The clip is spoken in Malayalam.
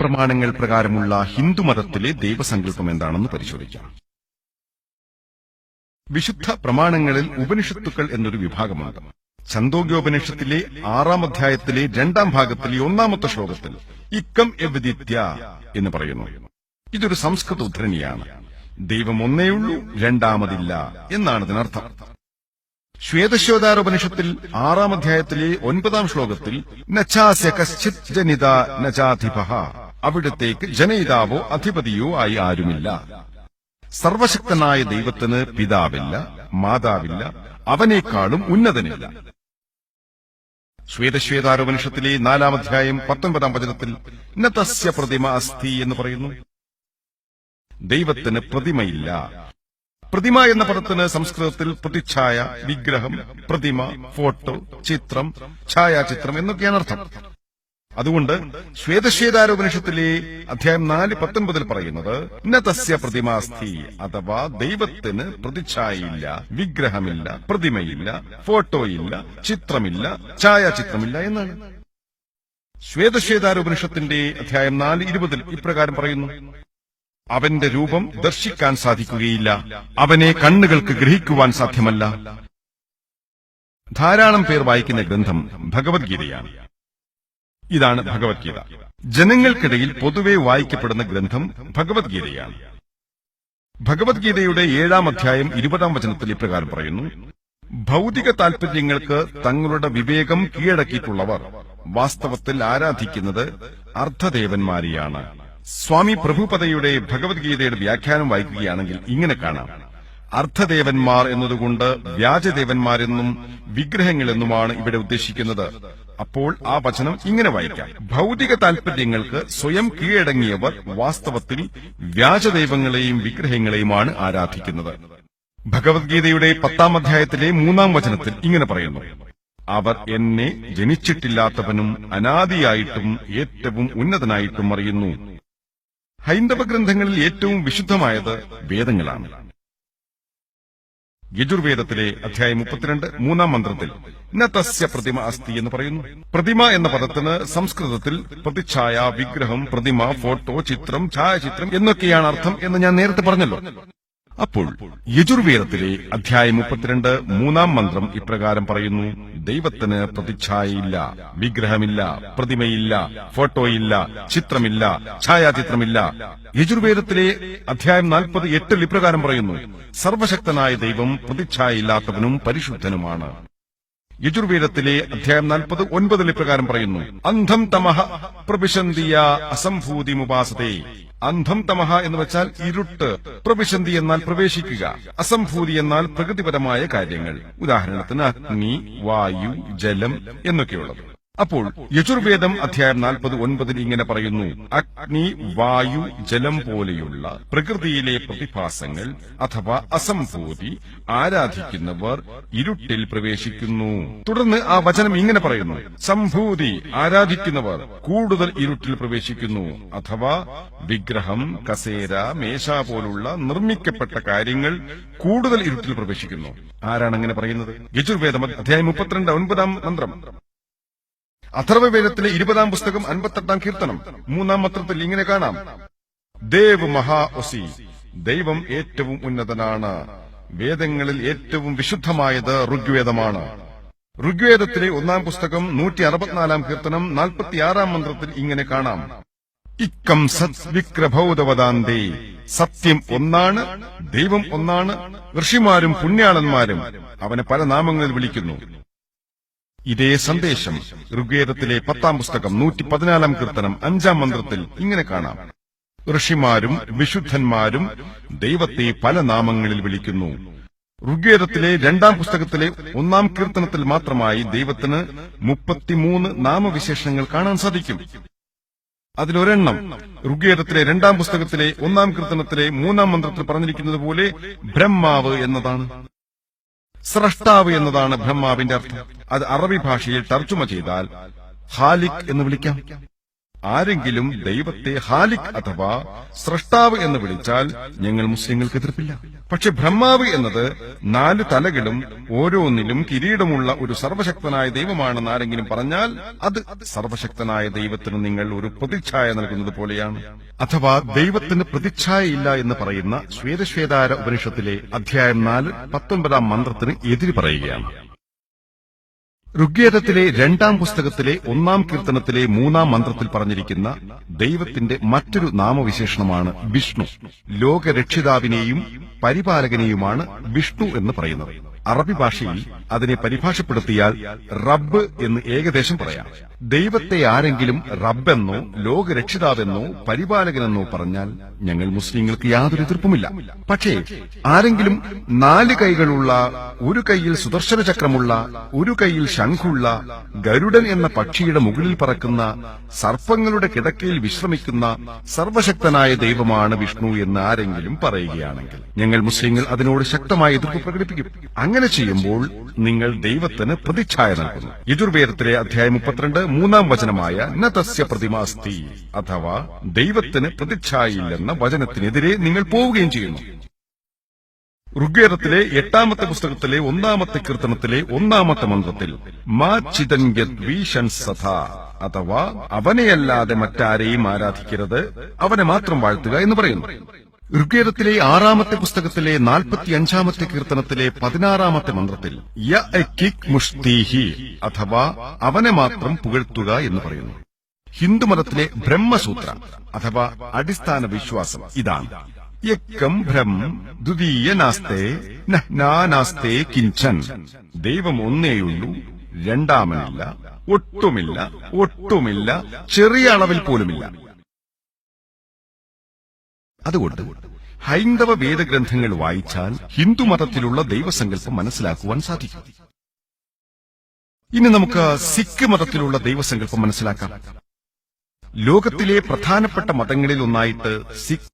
പ്രമാണങ്ങൾ പ്രകാരമുള്ള ഹിന്ദുമതത്തിലെ ദൈവസങ്കല്പം എന്താണെന്ന് പരിശോധിക്കാം. വിശുദ്ധ പ്രമാണങ്ങളിൽ ഉപനിഷത്തുക്കൾ എന്നൊരു വിഭാഗമുണ്ട് ഛന്തോഗ്യോപനിഷത്തിലെ ആറാം അധ്യായത്തിലെ രണ്ടാം ഭാഗത്തിലെ ഒന്നാമത്തെ ശ്ലോകത്തിൽ ഇക്കം എവിദിത്യ എന്ന് പറയുന്നു. ഇതൊരു സംസ്കൃത ഉദ്ധരണിയാണ്. ദൈവം ഒന്നേയുള്ളൂ രണ്ടാമതില്ല എന്നാണ് ഇതിനർത്ഥം. ശ്വേതശ്വതാരോപനിഷത്തിൽ ആറാം അധ്യായത്തിലെ ഒൻപതാം ശ്ലോകത്തിൽ നച്ചാസ്യ കശ്ചിത് ജനിത നചാധിപ അവിടത്തേക്ക് ജനയിതാവോ അധിപതിയോ ആയി ആരുമില്ല. സർവശക്തനായ ദൈവത്തിന് പിതാവില്ല മാതാവില്ല അവനേക്കാളും ഉന്നതനില്ല. ശ്വേതശ്വേതാരോപനിഷത്തിലെ നാലാം അധ്യായം പത്തൊൻപതാം വചനത്തിൽ നതസ്യ പ്രതിമ അസ്ഥി എന്ന് പറയുന്നു. ദൈവത്തിന് പ്രതിമയില്ല. പ്രതിമ എന്ന പദത്തിന് സംസ്കൃതത്തിൽ പ്രതിച്ഛായ വിഗ്രഹം പ്രതിമ ഫോട്ടോ ചിത്രം ഛായാചിത്രം എന്നൊക്കെയാണ് അർത്ഥം. അതുകൊണ്ട് ശ്വേതശ്വേതാരോപനിഷത്തിലെ അധ്യായം നാല് പത്തൊൻപതിൽ പറയുന്നത് നതസ്യ പ്രതിമാസ്ഥി അഥവാ ദൈവത്തിന് പ്രതിച്ഛായയില്ല വിഗ്രഹമില്ല പ്രതിമയില്ല ഫോട്ടോയില്ല ചിത്രമില്ല ഛായാചിത്രമില്ല എന്നാണ്. ശ്വേതശ്വേതാരോപനിഷത്തിന്റെ അധ്യായം നാല് ഇരുപതിൽ ഇപ്രകാരം പറയുന്നു അവന്റെ രൂപം ദർശിക്കാൻ സാധിക്കുകയില്ല അവനെ കണ്ണുകൾക്ക് ഗ്രഹിക്കുവാൻ സാധ്യമല്ല. ധാരാളം പേർ വായിക്കുന്ന ഗ്രന്ഥം ഭഗവത്ഗീതയാണ്. ഇതാണ് ഭഗവത്ഗീത. ജനങ്ങൾക്കിടയിൽ പൊതുവെ വായിക്കപ്പെടുന്ന ഗ്രന്ഥം ഭഗവത്ഗീതയാണ്. ഭഗവത്ഗീതയുടെ ഏഴാം അധ്യായം ഇരുപതാം വചനത്തിൽ ഇപ്രകാരം പറയുന്നു ഭൗതിക താൽപര്യങ്ങൾക്ക് തങ്ങളുടെ വിവേകം കീഴടക്കിയിട്ടുള്ളവർ വാസ്തവത്തിൽ ആരാധിക്കുന്നത് അർദ്ധദേവന്മാരെയാണ്. സ്വാമി പ്രഭുപദയുടെ ഭഗവത്ഗീതയുടെ വ്യാഖ്യാനം വായിക്കുകയാണെങ്കിൽ ഇങ്ങനെ കാണാം. അർദ്ധദേവന്മാർ എന്നതുകൊണ്ട് വ്യാജദേവന്മാരെന്നും വിഗ്രഹങ്ങളെന്നുമാണ് ഇവിടെ ഉദ്ദേശിക്കുന്നത്. അപ്പോൾ ആ വചനം ഇങ്ങനെ വായിക്കാം. ഭൗതിക താൽപര്യങ്ങൾക്ക് സ്വയം കീഴടങ്ങിയവർ വാസ്തവത്തിൽ വ്യാജദൈവങ്ങളെയും വിഗ്രഹങ്ങളെയുമാണ് ആരാധിക്കുന്നത്. ഭഗവത്ഗീതയുടെ പത്താം അധ്യായത്തിലെ മൂന്നാം വചനത്തിൽ ഇങ്ങനെ പറയുന്നു. അവർ എന്നെ ജനിച്ചിട്ടില്ലാത്തവനും അനാദിയായിട്ടും ഏറ്റവും ഉന്നതനായിട്ടും അറിയുന്നു. ഹൈന്ദവ ഗ്രന്ഥങ്ങളിൽ ഏറ്റവും വിശുദ്ധമായത് വേദങ്ങളാണ്. യജുർവേദത്തിലെ അധ്യായം മുപ്പത്തിരണ്ട് മൂന്നാം മന്ത്രത്തിൽ നതസ്യ പ്രതിമ അസ്തി എന്ന് പറയുന്നു. പ്രതിമ എന്ന പദത്തിന് സംസ്കൃതത്തിൽ പ്രതിച്ഛായ വിഗ്രഹം പ്രതിമ ഫോട്ടോ ചിത്രം ഛായാചിത്രം എന്നൊക്കെയാണ് അർത്ഥം എന്ന് ഞാൻ നേരത്തെ പറഞ്ഞല്ലോ. അപ്പോൾ യജുർവേദത്തിലെ അധ്യായം മുപ്പത്തിരണ്ട് മൂന്നാം മന്ത്രം ഇപ്രകാരം പറയുന്നു. ദൈവത്തിന് പ്രതിച്ഛായയില്ല വിഗ്രഹമില്ല പ്രതിമയില്ല ഫോട്ടോയില്ല ചിത്രമില്ല ഛായാചിത്രമില്ല. യജുർവേദത്തിലെ അധ്യായം നാൽപ്പത് എട്ടിൽ ഇപ്രകാരം പറയുന്നു. സർവശക്തനായ ദൈവം പ്രതിച്ഛായയില്ലാത്തവനും പരിശുദ്ധനുമാണ്. യജുർവേദത്തിലെ അധ്യായം നാൽപ്പത് ഒൻപതിൽ ഇപ്രകാരം പറയുന്നു. അന്ധം തമഹ പ്രവിശന്തിയ അസംഭൂതിമുപാസതേ അന്ധം തമഹ എന്ന് വെച്ചാൽ ഇരുട്ട് പ്രവിശന്തി എന്നാൽ പ്രവേശിക്കുക അസംഭൂതി എന്നാൽ പ്രകൃതിപരമായ കാര്യങ്ങൾ. ഉദാഹരണത്തിന് അഗ്നി വായു ജലം എന്നൊക്കെയുള്ളത്. അപ്പോൾ യജുർവേദം അധ്യായം നാൽപ്പത് ഒൻപതിൽ ഇങ്ങനെ പറയുന്നു അഗ്നി വായു ജലം പോലെയുള്ള പ്രകൃതിയിലെ പ്രതിഭാസങ്ങൾ അഥവാ അസംഭൂതി ആരാധിക്കുന്നവർ ഇരുട്ടിൽ പ്രവേശിക്കുന്നു. തുടർന്ന് ആ വചനം ഇങ്ങനെ പറയുന്നു സംഭൂതി ആരാധിക്കുന്നവർ കൂടുതൽ ഇരുട്ടിൽ പ്രവേശിക്കുന്നു അഥവാ വിഗ്രഹം കസേര മേശ പോലുള്ള നിർമ്മിക്കപ്പെട്ട കാര്യങ്ങൾ കൂടുതൽ ഇരുട്ടിൽ പ്രവേശിക്കുന്നു. ആരാണ് അങ്ങനെ പറയുന്നത്? യജുർവേദം അധ്യായം മുപ്പത്തിരണ്ട് ഒൻപതാം മന്ത്രം. അഥർവവേദത്തിലെ ഇരുപതാം പുസ്തകം അൻപത്തെട്ടാം കീർത്തനം മൂന്നാം മത്രത്തിൽ ഇങ്ങനെ കാണാം. ദേവ് മഹാ ഒസി ദൈവം ഏറ്റവും ഉന്നതനാണ്. വേദങ്ങളിൽ ഏറ്റവും വിശുദ്ധമായത് ഋഗ്വേദമാണ്. ഋഗ്വേദത്തിലെ ഒന്നാം പുസ്തകം നൂറ്റി അറുപത്തിനാലാം കീർത്തനം നാൽപ്പത്തിയാറാം മന്ത്രത്തിൽ ഇങ്ങനെ കാണാം. ഇക്കം സത് വിക്രഭൗതവദാന്തേ സത്യം ഒന്നാണ് ദൈവം ഒന്നാണ് ഋഷിമാരും പുണ്യാളന്മാരും അവനെ പല നാമങ്ങളിൽ വിളിക്കുന്നു. ഇതേ സന്ദേശം ഋഗ്വേദത്തിലെ പത്താം പുസ്തകം നൂറ്റി പതിനാലാം കീർത്തനം അഞ്ചാം മന്ത്രത്തിൽ ഇങ്ങനെ കാണാം. ഋഷിമാരും വിശുദ്ധന്മാരും ദൈവത്തെ പല നാമങ്ങളിൽ വിളിക്കുന്നു. ഋഗ്വേദത്തിലെ രണ്ടാം പുസ്തകത്തിലെ ഒന്നാം കീർത്തനത്തിൽ മാത്രമായി ദൈവത്തിന് മുപ്പത്തിമൂന്ന് നാമവിശേഷങ്ങൾ കാണാൻ സാധിക്കും. അതിലൊരെണ്ണം ഋഗ്വേദത്തിലെ രണ്ടാം പുസ്തകത്തിലെ ഒന്നാം കീർത്തനത്തിലെ മൂന്നാം മന്ത്രത്തിൽ പറഞ്ഞിരിക്കുന്നത് പോലെ ബ്രഹ്മാവ് എന്നതാണ്. സ്രഷ്ടാവ് എന്നതാണ് ബ്രഹ്മാവിന്റെ അർത്ഥം. അത് അറബി ഭാഷയിൽ തർജമ ചെയ്താൽ ഹാലിക് എന്ന് വിളിക്കാം. ആരെങ്കിലും ദൈവത്തെ ഹാലിക് അഥവാ സ്രഷ്ടാവ് എന്ന് വിളിച്ചാൽ ഞങ്ങൾ മുസ്ലിങ്ങൾക്ക് എതിർപ്പില്ല. പക്ഷെ ബ്രഹ്മാവ് എന്നത് നാല് തലകളും ഓരോന്നിലും കിരീടമുള്ള ഒരു സർവശക്തനായ ദൈവമാണെന്ന് ആരെങ്കിലും പറഞ്ഞാൽ അത് സർവശക്തനായ ദൈവത്തിന് നിങ്ങൾ ഒരു പ്രതിച്ഛായ നൽകുന്നത് പോലെയാണ്. അഥവാ ദൈവത്തിന് പ്രതിച്ഛായയില്ല എന്ന് പറയുന്ന ശ്വേതശ്വേതാര ഉപനിഷത്തിലെ അധ്യായം നാല് പത്തൊൻപതാം മന്ത്രത്തിന് എതിര് പറയുകയാണ്. ഋഗ്വേദത്തിലെ രണ്ടാം പുസ്തകത്തിലെ ഒന്നാം കീർത്തനത്തിലെ മൂന്നാം മന്ത്രത്തിൽ പറഞ്ഞിരിക്കുന്ന ദൈവത്തിന്റെ മറ്റൊരു നാമവിശേഷണമാണ് വിഷ്ണു. ലോകരക്ഷിതാവിനെയും പരിപാലകനെയുമാണ് വിഷ്ണു എന്ന് പറയുന്നത്. അറബി ഭാഷയിൽ അതിനെ പരിഭാഷപ്പെടുത്തിയാൽ റബ്ബ് എന്ന് ഏകദേശം പറയാം. ദൈവത്തെ ആരെങ്കിലും റബ്ബെന്നോ ലോകരക്ഷിതാവെന്നോ പരിപാലകനെന്നോ പറഞ്ഞാൽ ഞങ്ങൾ മുസ്ലിങ്ങൾക്ക് യാതൊരു എതിർപ്പുമില്ല. പക്ഷേ ആരെങ്കിലും നാല് കൈകളുള്ള ഒരു കൈയിൽ സുദർശന ചക്രമുള്ള ഒരു കൈയിൽ ശംഖുള്ള ഗരുഡൻ എന്ന പക്ഷിയുടെ മുകളിൽ പറക്കുന്ന സർപ്പങ്ങളുടെ കിടക്കയിൽ വിശ്രമിക്കുന്ന സർവശക്തനായ ദൈവമാണ് വിഷ്ണു എന്ന് ആരെങ്കിലും പറയുകയാണെങ്കിൽ ഞങ്ങൾ മുസ്ലിങ്ങൾ അതിനോട് ശക്തമായ എതിർപ്പ് പ്രകടിപ്പിക്കും. അങ്ങനെ ചെയ്യുമ്പോൾ നിങ്ങൾ ദൈവത്തിന് പ്രതിച്ഛായ നൽകുന്നു. യജുർവേദത്തിലെ അധ്യായം മുപ്പത്തിരണ്ട് മൂന്നാം വചനമായ നതസ്യ പ്രതിമാസ്തി അഥവാ ദൈവത്തിന് പ്രതിച്ഛായില്ലെന്ന വചനത്തിനെതിരെ നിങ്ങൾ പോവുകയും ചെയ്യുന്നു. ഋഗ്വേദത്തിലെ എട്ടാമത്തെ പുസ്തകത്തിലെ ഒന്നാമത്തെ കീർത്തനത്തിലെ ഒന്നാമത്തെ മന്ത്രത്തിൽ മാ ചിതൻസഥ അഥവാ അവനെയല്ലാതെ മറ്റാരെയും ആരാധിക്കരുത് അവനെ മാത്രം വാഴ്ത്തുക എന്ന് പറയുന്നു. ഋഗ്വേദത്തിലെ ആറാമത്തെ പുസ്തകത്തിലെ നാൽപ്പത്തി അഞ്ചാമത്തെ കീർത്തനത്തിലെ പതിനാറാമത്തെ മന്ത്രത്തിൽ യ കിക് മുഷ്തീഹി അഥവാ അവനെ മാത്രം പുകഴ്ത്തുക എന്ന് പറയുന്നു. ഹിന്ദുമതത്തിലെ ബ്രഹ്മസൂത്ര അഥവാ അടിസ്ഥാന വിശ്വാസം ഇതാണ്. യക്കം ബ്രഹ്മ ദ്വിതീയ നാസ്തേ നാസ്തേ കിഞ്ചൻ. ദൈവം ഒന്നേയുള്ളൂ രണ്ടാമനില്ല ഒട്ടുമില്ല ഒട്ടുമില്ല ചെറിയ അളവിൽ പോലുമില്ല. അതുകൊണ്ട് ഹൈന്ദവ വേദഗ്രന്ഥങ്ങൾ വായിച്ചാൽ ഹിന്ദുമതത്തിലുള്ള ദൈവസങ്കല്പം മനസ്സിലാക്കുവാൻ സാധിക്കും. ഇനി നമുക്ക് സിഖ് മതത്തിലുള്ള ദൈവസങ്കല്പം മനസ്സിലാക്കാം. ലോകത്തിലെ പ്രധാനപ്പെട്ട മതങ്ങളിൽ ഒന്നായിട്ട് സിഖ്